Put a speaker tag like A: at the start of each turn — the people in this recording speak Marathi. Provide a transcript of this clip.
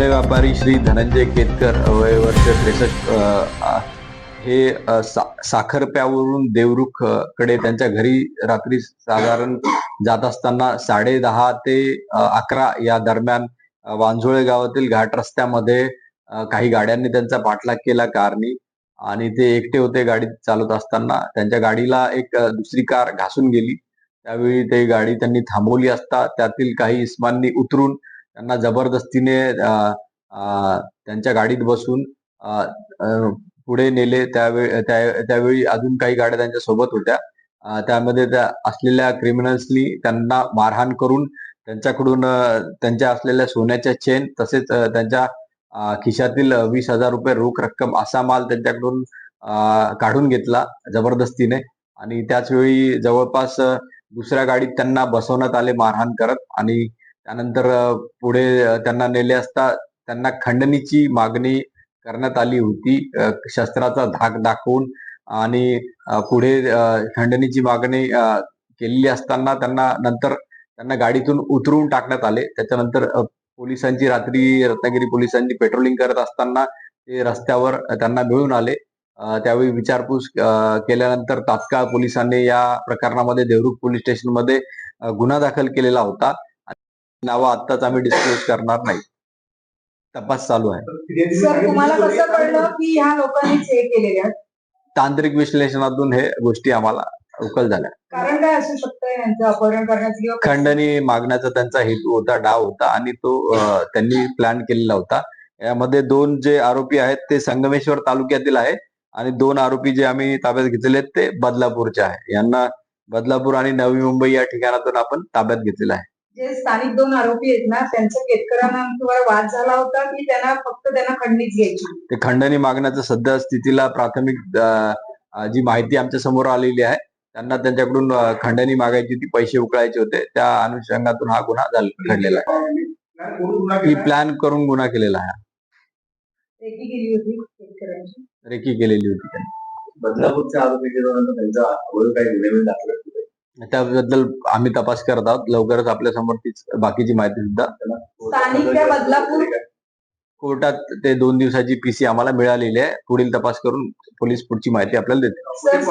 A: सोने व्यापारी श्री धनंजय केतकर वय वर्ष त्रेसष्ट हे सा- साखरप्यावरून देवरुखकडे त्यांच्या घरी रात्री साधारण जात असताना साडे दहा ते अकरा या दरम्यान वांझोळे गावातील घाट रस्त्यामध्ये काही गाड्यांनी त्यांचा पाठलाग केला कारनी आणि ते एकटे होते गाडी चालवत असताना त्यांच्या गाडीला एक दुसरी कार घासून गेली. त्यावेळी ते गाडी त्यांनी थांबवली असता त्यातील काही इस्मांनी उतरून त्यांना जबरदस्तीने त्यांच्या गाडीत बसून पुढे नेले. त्यावेळी त्या- त्यावेळी अजून काही गाड्या त्यांच्यासोबत होत्या. त्यामध्ये त्या असलेल्या क्रिमिनल्सनी त्यांना मारहाण करून त्यांच्याकडून त्यांच्या असलेल्या सोन्याच्या चेन तसेच त्यांच्या खिशातील वीस हजार रुपये रोख रक्कम असा माल त्यांच्याकडून काढून घेतला जबरदस्तीने. आणि त्याचवेळी जवळपास दुसऱ्या गाडीत त्यांना बसवण्यात आले मारहाण करत. आणि त्यानंतर पुढे त्यांना नेले असता त्यांना खंडणीची मागणी करण्यात आली होती. शस्त्राचा धाक दाखवून आणि पुढे खंडणीची मागणी केलेली असताना त्यांना नंतर त्यांना गाडीतून उतरवून टाकण्यात आले. त्याच्यानंतर पोलिसांची रात्री रत्नागिरी पोलिसांची पेट्रोलिंग करत असताना ते रस्त्यावर त्यांना मिळून आले. त्यावेळी विचारपूस केल्यानंतर तात्काळ पोलिसांनी या प्रकरणामध्ये देवरुख पोलीस स्टेशनमध्ये गुन्हा दाखल केलेला होता. नावं आत्ताच आम्ही डिस्क्लोज करणार नाही. तपास चालू आहे.
B: सर तुम्हाला कसं कळलं की ह्या लोकांनीच हे केलेले आहेत?
A: तांत्रिक विश्लेषणातून हे गोष्टी आम्हाला उकल झाल्या.
B: कारण काय असू शकतं यांचं अपहरण करण्याचं किंवा
A: खंडणी मागण्याचा त्यांचा हेतू होता डाव होता आणि तो अ, त्यांनी प्लॅन केलेला होता. यामध्ये दोन जे आरोपी आहेत ते संगमेश्वर तालुक्यातील आहे आणि दोन आरोपी जे आम्ही ताब्यात घेतलेले आहेत ते बदलापूरचे आहे. यांना बदलापूर आणि नवी मुंबई या ठिकाणातून आपण ताब्यात घेतलेलं आहे.
B: जे स्थानिक दोन आरोपी आहेत ना त्यांचा केतकरांना किंवा वाद झाला होता की त्यांना फक्त त्यांना खंडणीच घ्यायची?
A: ते खंडणी मागण्याचं सध्या स्थितीला प्राथमिक जी माहिती आमच्यासमोर आलेली आहे त्यांना त्यांच्याकडून खंडणी मागायची होती पैसे उकळायचे होते. त्या अनुषंगातून हा गुन्हा झाला घडलेला आहे. ही प्लॅन करून गुन्हा केलेला आहे.
B: रेकी गेली होती केतकरांची
A: रेकी केलेली होती त्यांनी.
C: बदलापूरच्या आरोपी केल्यानंतर त्यांचा अवैध काही
A: त्याबद्दल आम्ही तपास करत आहोत. लवकरच आपल्यासमोर तीच बाकीची माहिती सुद्धा
B: बदलापूर
A: कोर्टात ते दोन दिवसाची पीसी आम्हाला मिळालेली आहे. पुढील तपास करून पोलीस पुढची माहिती आपल्याला देतील.
B: सर